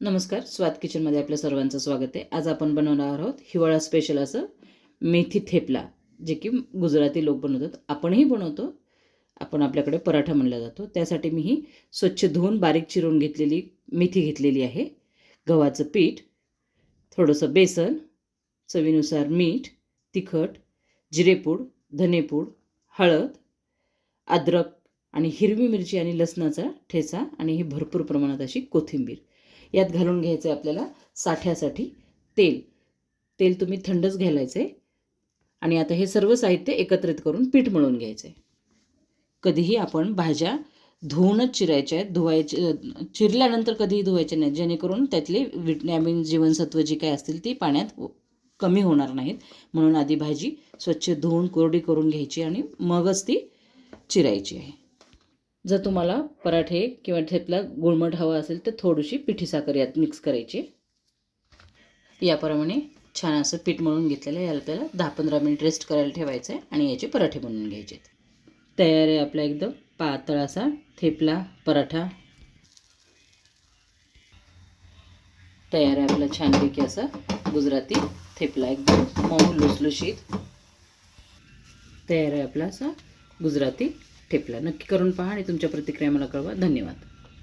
नमस्कार स्वाद किचनमध्ये आपल्या सर्वांचं स्वागत आहे. आज आपण बनवणार आहोत हिवाळा स्पेशल असं मेथी थेपला जे की गुजराती लोक बनवतात. आपणही बनवतो. आपण आपल्याकडे पराठा म्हणला जातो. त्यासाठी मी ही स्वच्छ धुवून बारीक चिरून घेतलेली मेथी घेतलेली आहे. गव्हाचं पीठ थोडंसं बेसन चवीनुसार मीठ तिखट जिरेपूड धनेपूड हळद अद्रक आणि हिरवी मिरची आणि लसणाचा ठेचा आणि ही भरपूर प्रमाणात अशी कोथिंबीर. यात घालून घ्यायचं आहे आपल्याला साठ्यासाठी तेल. तेल तुम्ही थंडच घालायचं आहे आणि आता हे सर्व साहित्य एकत्रित करून पीठ मळून घ्यायचं आहे कधीही आपण भाज्या धुवूनच चिरायच्या आहेत. धुवायचे चिरल्यानंतर कधीही धुवायचे नाहीत. जेणेकरून त्यातली विटॅमिन जीवनसत्व जी काय असतील ती पाण्यात कमी होणार नाहीत. म्हणून आधी भाजी स्वच्छ धुवून कोरडी करून घ्यायची आणि मगच ती चिरायची आहे. जर तुम्हाला पराठे किंवा ठेपला गुळमट हवा असेल तर थोडीशी पिठी साखर यात मिक्स करायची. याप्रमाणे छान असं पीठ मळून घेतलेलं आहे. याला आपल्याला दहा पंधरा मिनिट रेस्ट करायला ठेवायचं आहे आणि याचे पराठे बनवून घ्यायचे आहेत तयार आहे आपला एकदम पातळ असा थेपला पराठा. तयार आहे आपला छानपैकी असा गुजराती थेपला एकदम मऊ लुसलुशीत. तयार आहे आपला असा गुजराती ठेपला. नक्की करून पहा आणि तुमच्या प्रतिक्रिया मला कळवा. धन्यवाद.